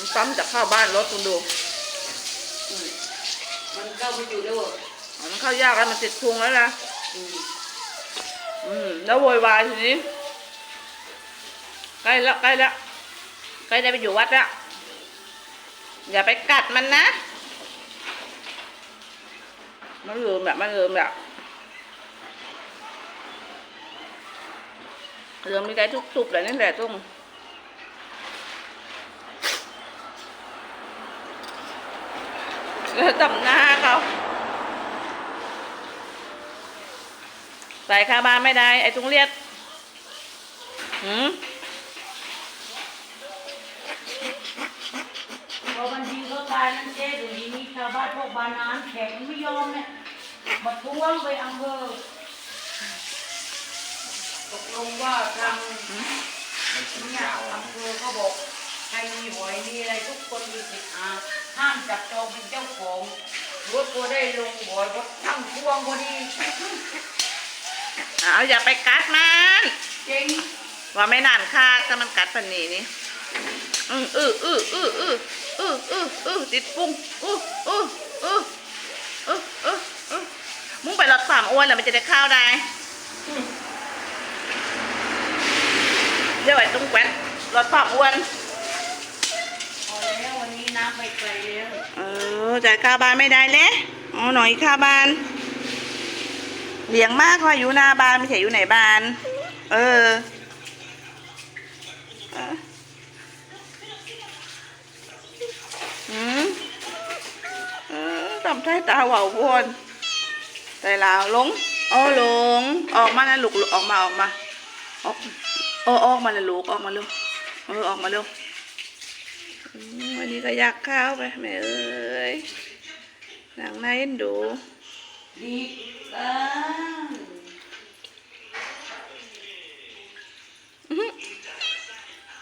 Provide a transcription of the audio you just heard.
มันปั๊มจะเข้าบ้านรถคุณดูอืมมันเข้าไปอยู่แล้วเหรออ๋อมันเข้ายากแล้วมันติดพุงแล้วนะอืมอืมแล้วโวยวายทีนี้ใกล้แล้วใกล้แล้วใกล้ได้ไปอยู่วัดแล้วอย่าไปกัดมันนะมันลืมแบบมันลืมแบบลืมมีใจทุกๆเลยนี่แหละตุ้ง แล้วตำหน้าเขาใส่คาบานไม่ได้ ไอ้ตุ้งเลียดหืมพอวันดีเขาตายนั่นเจ๊เดี๋ยวนี้มีชาวบ้านพวกบานานแข็งไม่ยอมเนี่ยมาทวงไปอำเภอตกลงว่าทางเนี่ยอำเภอเขาบอกใครมีหวยมีอะไรทุกคนมีสิทธิ์หาห้าม จับจองเป็นเจ้าของรถก็ได้ลงบ่อยรถทั้งพวงพอดีเอาอย่าไปกัดมันเจ๊งว่าไม่นานค่าถ้ามันกัดปันนี้นี่อืออืออืออืออืออืออืออือติดพุงอืออืออืออืออืออือมึงไปลดความอ้วนแล้วมันจะได้ข้าวได้เดี๋ยวไอ้ตุ้งแกวนลดความอ้วนพอแล้ววั น้ำไปไกลแล้วเออจ่ายค่าบ้านไม่ได้เลยอ๋อหน่อยค่าบ้านเลี้ยงมากว่าอยู่หน้าบ้านไม่ใช่อยู่ไหนบ้าน เออเออหืมเออทำใจตาหว่าวนใจลาวลงโอ้ลง ออกมานะลูกลูกออกมาออกมา ออกอ้ออกมาเลยลูกออกมาเร็วเออออกมาเร็ว วันนี้ก็อยากข้าวไปแม่เอ้ยหลังไหนดูดีบ้าง